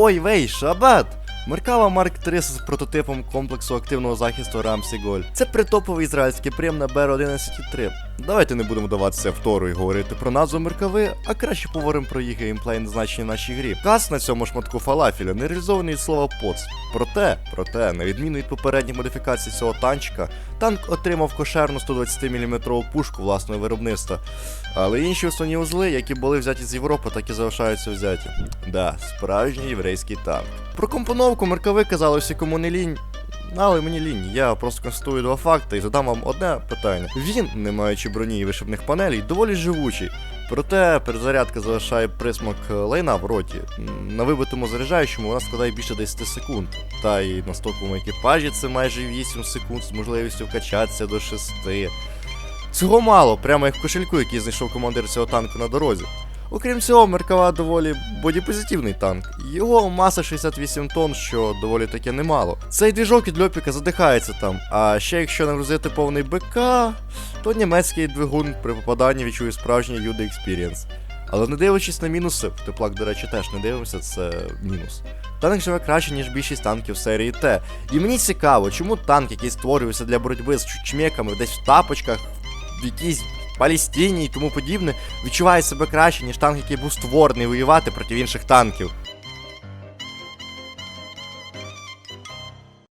Ой, вей, шабат! Меркава Марк 3 з прототипом комплексу активного захисту Рамсі Голь. Це притоповий ізраїльський прим на БР-11.3. Давайте не будемо вдаватися в тору і говорити про назву Меркави, а краще поговоримо про їх геймплей назначені в нашій грі. Кас на цьому шматку фалафеля не реалізований від слова поц. Проте, проте, на відміну від попередніх модифікацій цього танчика, танк отримав кошерну 120 мм пушку власного виробництва. Але інші основні узли, які були взяті з Європи, так і залишаються взяті. Да, справжній єврейський танк. Про компоновку меркави казали всі кому не лінь. Але мені лінь, я просто констатую два факти і задам вам одне питання. Він, не маючи броні і вишибних панелей, доволі живучий. Проте перезарядка залишає присмак лайна в роті. На вибитому заряджаючому вона складає більше 10 секунд. Та і на стоковому екіпажі це майже 8 секунд з можливістю вкачатися до 6. Цього мало, прямо як в кошельку, який знайшов командир цього танку на дорозі. Окрім цього, Меркава доволі бодіпозитивний танк. Його маса 68 тонн, що доволі таки немало. Цей двіжок від льопіка задихається там. А ще якщо нагрузити повний БК, то німецький двигун при попаданні відчує справжній Юда Experience. Але не дивлячись на мінуси, теплак, до речі, теж не дивимося, це мінус. Танк живе краще, ніж більшість танків серії Т. І мені цікаво, чому танк, який створювався для боротьби з чучмеками десь в тапочках, в якійсь Палістині і тому подібне, відчуває себе краще, ніж танк, який був створений воювати проти інших танків.